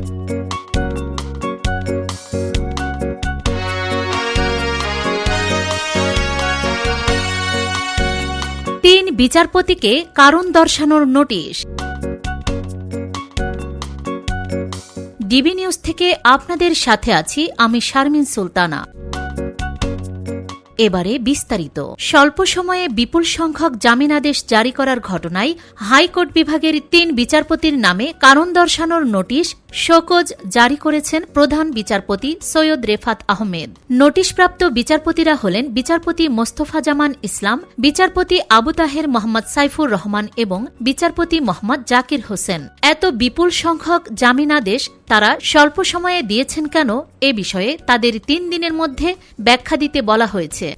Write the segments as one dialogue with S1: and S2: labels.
S1: তিন বিচারপতিকে কারণ দর্শানোর নোটিশ। ডিবি নিউজ থেকে আপনাদের সাথে আছি আমি শারমিন সুলতানা। এবারে বিস্তারিত। স্বল্প সময়ে বিপুল সংখ্যক জামিনাদেশ জারি করার ঘটনায় হাইকোর্ট বিভাগের তিন বিচারপতির নামে কারণ দর্শানোর নোটিশ শোকজ জারি করেছেন প্রধান বিচারপতি সৈয়দ রেফাত আহমেদ। নোটিশপ্রাপ্ত বিচারপতিরা হলেন বিচারপতি মোস্তফা জামান ইসলাম, বিচারপতি আবু তাহের মোহাম্মদ সাইফুর রহমান এবং বিচারপতি মোহাম্মদ জাকির হোসেন। এত বিপুল সংখ্যক জামিনাদেশ তারা স্বল্প সময়ে দিয়েছেন কেন এ বিষয়ে তাদের তিন দিনের মধ্যে ব্যাখ্যা দিতে বলা হয়েছে।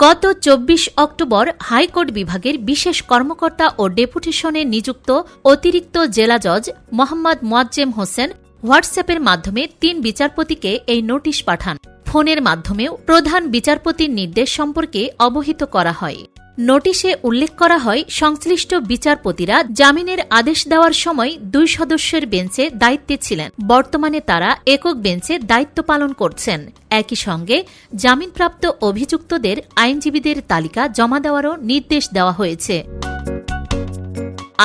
S1: গত চব্বিশ অক্টোবর হাইকোর্ট বিভাগের বিশেষ কর্মকর্তা ও ডেপুটেশনে নিযুক্ত অতিরিক্ত জেলা জজ মোহাম্মদ মোয়াজ্জেম হোসেন হোয়াটসঅ্যাপের মাধ্যমে তিন বিচারপতিকে এই নোটিশ পাঠান। ফোনের মাধ্যমেও প্রধান বিচারপতির নির্দেশ সম্পর্কে অবহিত করা হয়। নোটিশে উল্লেখ করা হয়, সংশ্লিষ্ট বিচারপতিরা জামিনের আদেশ দেওয়ার সময় দুই সদস্যের বেঞ্চে দায়িত্বে ছিলেন। বর্তমানে তারা একক বেঞ্চে দায়িত্ব পালন করছেন। একই সঙ্গে জামিনপ্রাপ্ত অভিযুক্তদের আইনজীবীদের তালিকা জমা দেওয়ারও নির্দেশ দেওয়া হয়েছে।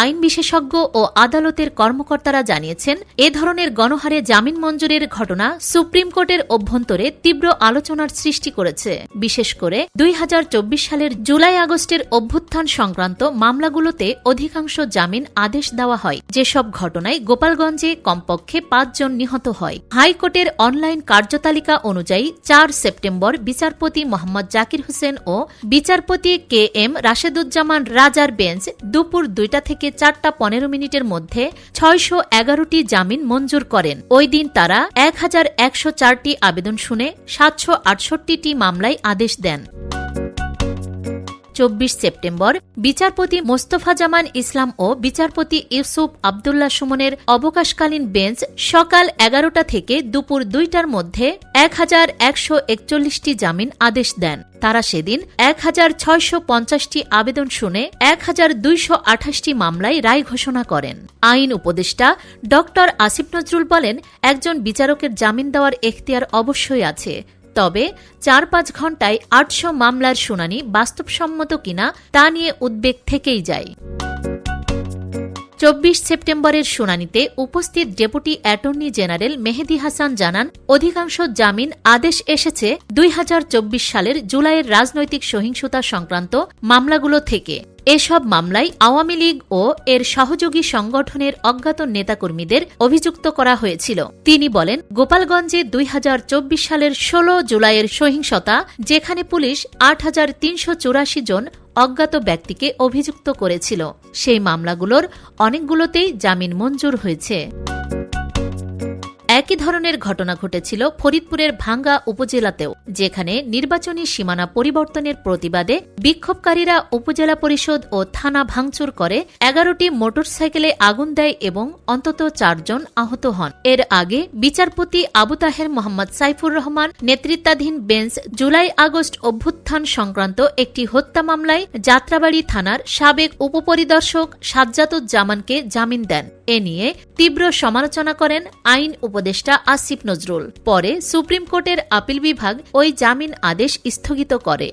S1: আইন বিশেষজ্ঞ ও আদালতের কর্মকর্তারা জানিয়েছেন, এ ধরনের গণহারে জামিন মঞ্জুরের ঘটনা সুপ্রিম কোর্টের অভ্যন্তরে তীব্র আলোচনার সৃষ্টি করেছে। বিশেষ করে দুই সালের জুলাই আগস্টের অভ্যুত্থান সংক্রান্ত মামলাগুলোতে অধিকাংশ জামিন আদেশ দেওয়া হয়। যেসব ঘটনায় গোপালগঞ্জে কমপক্ষে পাঁচজন নিহত হয়। হাইকোর্টের অনলাইন কার্যতালিকা অনুযায়ী চার সেপ্টেম্বর বিচারপতি মোহাম্মদ জাকির হোসেন ও বিচারপতি কে এম রাশেদুজ্জামান রাজার বেঞ্চ দুপুর দুইটা থেকে চারটা পনেরো মিনিটের মধ্যে ছয়শো এগারোটি জামিন মঞ্জুর করেন। ওই দিন তারা এক হাজার একশো চারটি আবেদন শুনে সাতশো আটষট্টিটি মামলায় আদেশ দেন। চব্বিশ সেপ্টেম্বর, বিচারপতি মোস্তফা জামান ইসলাম ও বিচারপতি ইউসুফ আবদুল্লাহ সুমনের অবকাশকালীন বেঞ্চ সকাল এগারোটা থেকে দুপুর দুইটার মধ্যে এক হাজার একশো একচল্লিশটি জামিন আদেশ দেন। তারা সেদিন এক হাজার ছয়শো পঞ্চাশটি আবেদন শুনে এক হাজার দুইশো আঠাশটি মামলায় রায় ঘোষণা করেন। আইন উপদেষ্টা ড আসিফ নজরুল বলেন, একজন বিচারকের জামিন দেওয়ার এখতিয়ার অবশ্যই আছে। তবে চার পাঁচ ঘণ্টায় আটশো মামলার শুনানি বাস্তবসম্মত কিনা তা নিয়ে উদ্বেগ থেকেই যায়। চব্বিশ সেপ্টেম্বরের শুনানিতে উপস্থিত deputy attorney general Mehedi Hasan জানান, অধিকাংশ জামিন আদেশ এসেছে দুই হাজার চব্বিশ সালের জুলাইয়ের রাজনৈতিক সহিংসতা সংক্রান্ত মামলাগুলো থেকে। এসব মামলায় আওয়ামী লীগ ও এর সহযোগী সংগঠনের অজ্ঞাত নেতাকর্মীদের অভিযুক্ত করা হয়েছিল। তিনি বলেন, গোপালগঞ্জে দুই হাজার চব্বিশ সালের ১৬ জুলাইয়ের সহিংসতা, যেখানে পুলিশ আট হাজার তিনশো চুরাশি জন অজ্ঞাত ব্যক্তিকে অভিযুক্ত করেছিল। সেই মামলাগুলোর অনেকগুলোতেই জামিন মঞ্জুর হয়েছে। একই ধরনের ঘটনা ঘটেছিল ফরিদপুরের ভাঙ্গা উপজেলাতেও, যেখানে নির্বাচনী সীমানা পরিবর্তনের প্রতিবাদে বিক্ষোভকারীরা উপজেলা পরিষদ ও থানা ভাঙচুর করে এগারোটি মোটরসাইকেলে আগুন দেয় এবং অন্তত চারজন আহত হন। এর আগে বিচারপতি আবু তাহের মোহাম্মদ সাইফুর রহমান নেতৃত্বাধীন বেঞ্চ জুলাই আগস্ট অভ্যুত্থান সংক্রান্ত একটি হত্যা মামলায় যাত্রাবাড়ি থানার সাবেক উপপরিদর্শক সাজ্জাতুজ্জামানকে জামিন দেন। এ নিয়ে তীব্র সমালোচনা করেন আইন উপদেষ্টা আসিফ নজরুল। পরে সুপ্রিম কোর্টের আপিল বিভাগ ওই জামিন আদেশ স্থগিত করে।